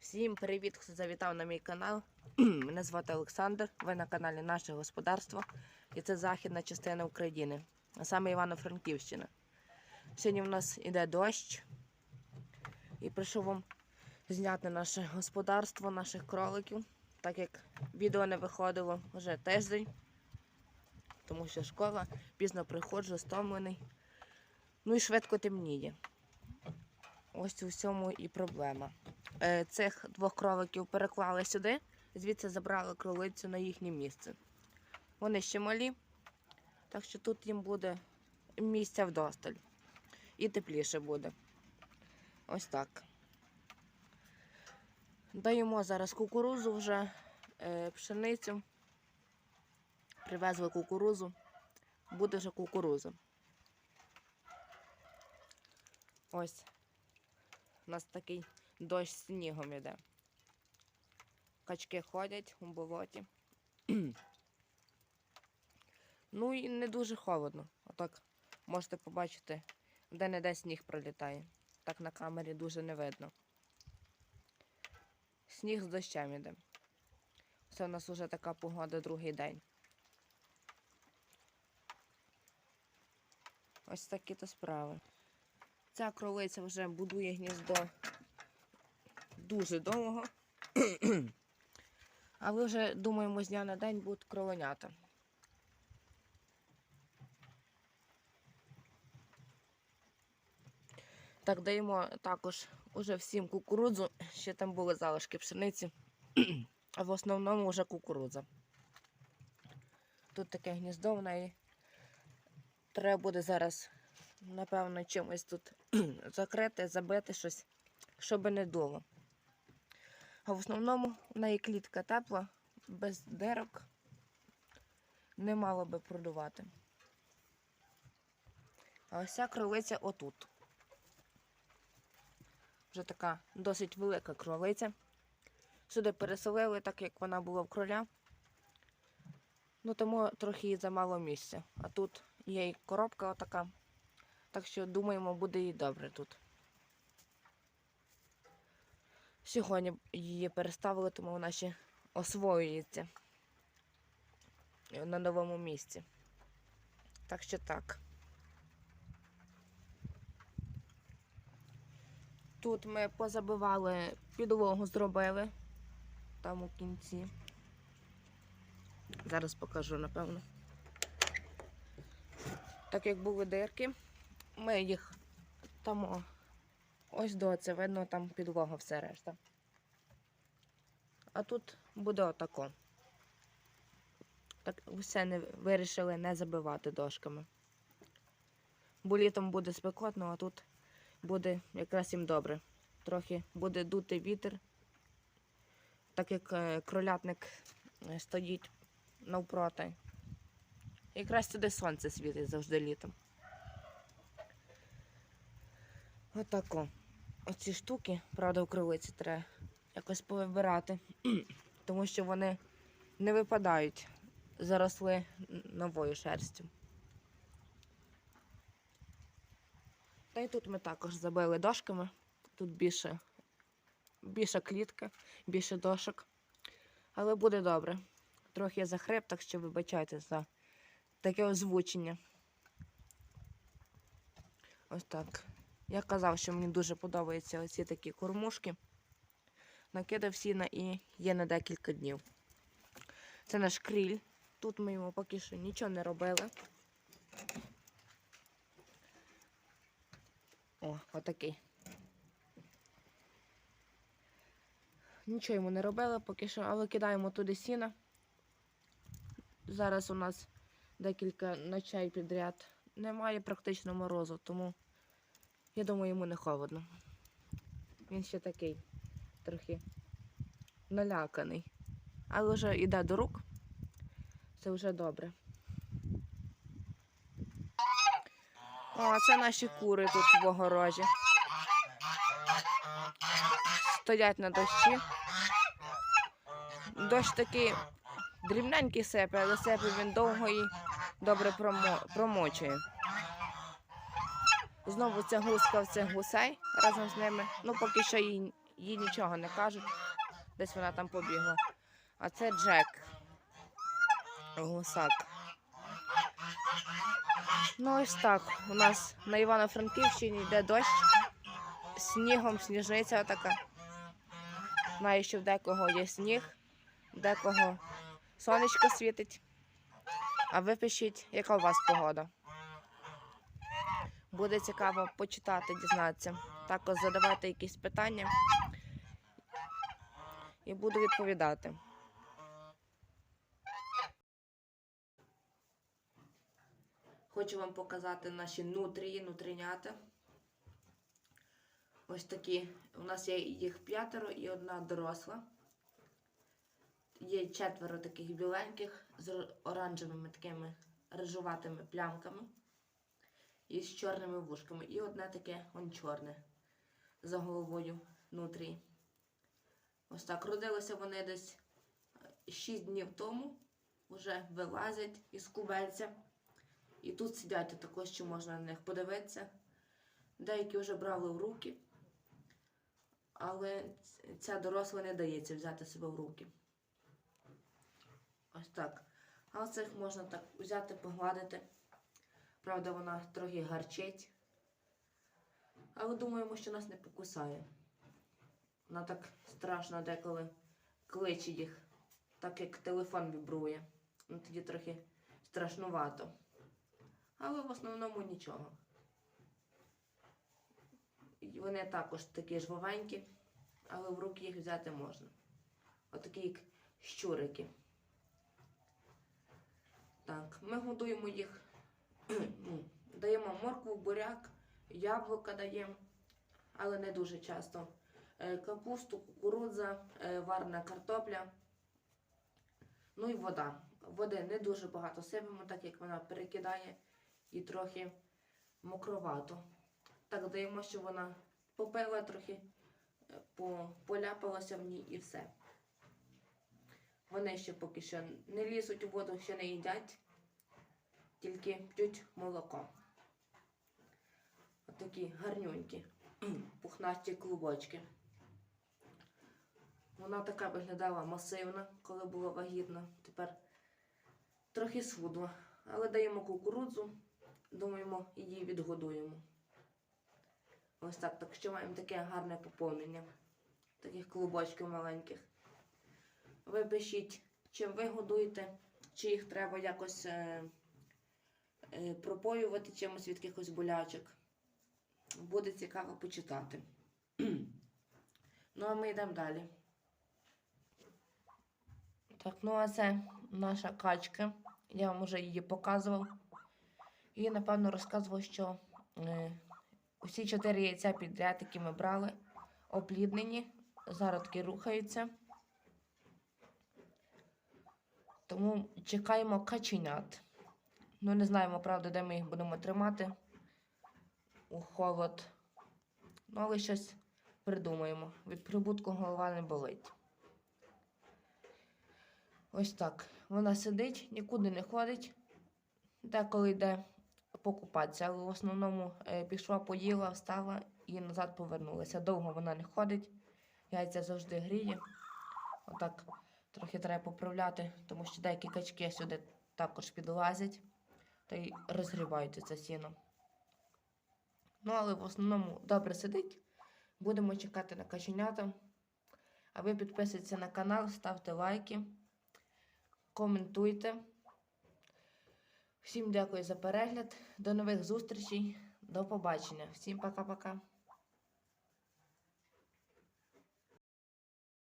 Всім привіт, хто завітав на мій канал. Мене звати Олександр. Ви на каналі Наше Господарство. І це західна частина України, а саме Івано-Франківщина. Сьогодні в нас іде дощ. І прийшов вам зняти наше господарство, наших кроликів, так як відео не виходило вже тиждень, тому що школа пізно приходжу, стомлений. Ну і швидко темніє. Ось у всьому і проблема. Е, Цих двох кроликів переклали сюди, звідси забрали кролицю на їхнє місце. Вони ще малі, так що тут їм буде місця вдосталь. І тепліше буде. Ось так. Даємо зараз кукурузу вже, е, пшеницю. Привезли кукурузу. Буде вже кукуруза. Ось. У нас такий дощ снігом іде. Качки ходять у болоті. ну і не дуже холодно. Отак можете побачити, де-не-де сніг пролітає. Так на камері дуже не видно. Сніг з дощем іде. Це у нас вже така погода другий день. Ось такі то справи. Ця кролиця вже будує гніздо дуже довго. Але вже, думаємо, з дня на день будуть кроленята. Так, даємо також уже всім кукурудзу. Ще там були залишки пшениці. А в основному вже кукурудза. Тут таке гніздо в неї. Треба буде зараз, напевно, чимось тут закрити, забити щось, щоб не дуло. А в основному в неї клітка тепла, без дирок. Не мало би продувати. А ось ця кролиця отут. Вже така досить велика кролиця. Сюди переселили, так як вона була в кроля. Ну, тому трохи їй замало місця. А тут є і коробка отака. Так що, думаємо, буде їй добре тут. Сьогодні її переставили, тому вона ще освоюється на новому місці. Так що так. Тут ми позабивали підлогу, зробили там у кінці. Зараз покажу, напевно. Так як були дирки, ми їх там ось до це видно, там підлога все решта. А тут буде отако. Так все не вирішили не забивати дошками. Бо літом буде спекотно, а тут буде якраз їм добре. Трохи буде дути вітер, так як е, кролятник е, стоїть навпроти. Якраз туди сонце світить завжди літом. Отако. Оці штуки, правда, у крилиці треба якось повибирати, тому що вони не випадають, заросли новою шерстю. Та й тут ми також забили дошками. Тут більше, більша клітка, більше дошок. Але буде добре. Трохи я захрип, так що вибачайте за таке озвучення. Ось так. Я казав, що мені дуже подобаються оці такі кормушки. Накидав сіна і є на декілька днів. Це наш кріль. Тут ми йому поки що нічого не робили. О, отакий. Нічого йому не робили поки що, але кидаємо туди сіна. Зараз у нас декілька ночей підряд немає практично морозу, тому я думаю, йому не холодно. Він ще такий трохи наляканий. Але вже йде до рук. Це вже добре. О, це наші кури тут в огорожі. Стоять на дощі. Дощ такий дрібненький сепе, але сепе він довго і добре промо... промочує. Знову ця гуска цих гусей разом з ними. Ну, поки що їй їй нічого не кажуть. Десь вона там побігла. А це Джек. Гусак. Ну ось так. У нас на Івано-Франківщині йде дощ. Снігом сніжниця така. Знаю, що в декого є сніг, в декого сонечко світить. А ви пишіть, яка у вас погода. Буде цікаво почитати, дізнатися. Також задавати якісь питання і буду відповідати. Хочу вам показати наші нутрії, нутринята. Ось такі. У нас є їх п'ятеро і одна доросла. Є четверо таких біленьких з оранжевими такими рижуватими плямками і з чорними вушками. І одне таке он чорне за головою нутрії. Ось так. Родилися вони десь 6 днів тому, вже вилазять із кубельця. І тут сидять також, що можна на них подивитися. Деякі вже брали в руки, але ця доросла не дається взяти себе в руки. Ось так. А оцих можна так взяти, погладити. Правда, вона трохи гарчить. Але думаємо, що нас не покусає. Вона так страшно деколи кличе їх, так як телефон вібрує. Ну тоді трохи страшнувато. Але в основному нічого. І Вони також такі жвавенькі, але в руки їх взяти можна. Отакі як щурики. Так, ми годуємо їх, даємо моркву, буряк, яблука даємо, але не дуже часто. Е, Капусту, кукурудза, е, варена картопля. Ну і вода. Води не дуже багато сипемо, так як вона перекидає і трохи мокровато. Так даємо, щоб вона попила трохи, е, поляпалася в ній і все. Вони ще поки що не лізуть у воду, ще не їдять, тільки п'ють молоко. Отакі гарнюнькі, пухнасті клубочки. Вона така виглядала масивна, коли була вагітна. Тепер трохи схудла. Але даємо кукурудзу, думаємо, її відгодуємо. Ось так, так що маємо таке гарне поповнення таких клубочків маленьких. Ви пишіть, чим ви годуєте, чи їх треба якось е, пропоювати чимось від якихось болячок. Буде цікаво почитати. ну, а ми йдемо далі. Так, ну а це наша качка. Я вам вже її показував. І, напевно, розказував, що е, усі чотири яйця підряд, які ми брали, опліднені, зародки рухаються. Тому чекаємо каченят. Ну, не знаємо, правда, де ми їх будемо тримати у холод. Ну, але щось придумаємо. Від прибутку голова не болить. Ось так. Вона сидить, нікуди не ходить. Деколи йде покупатися, але в основному е, пішла, поїла, встала і назад повернулася. Довго вона не ходить. Яйця завжди гріє. Отак трохи треба поправляти, тому що деякі качки сюди також підлазять та й розгрібають це сіно. Ну, але в основному добре сидить. Будемо чекати на каченята. А ви підписуйтесь на канал, ставте лайки, коментуйте. Всім дякую за перегляд. До нових зустрічей. До побачення. Всім пока-пока.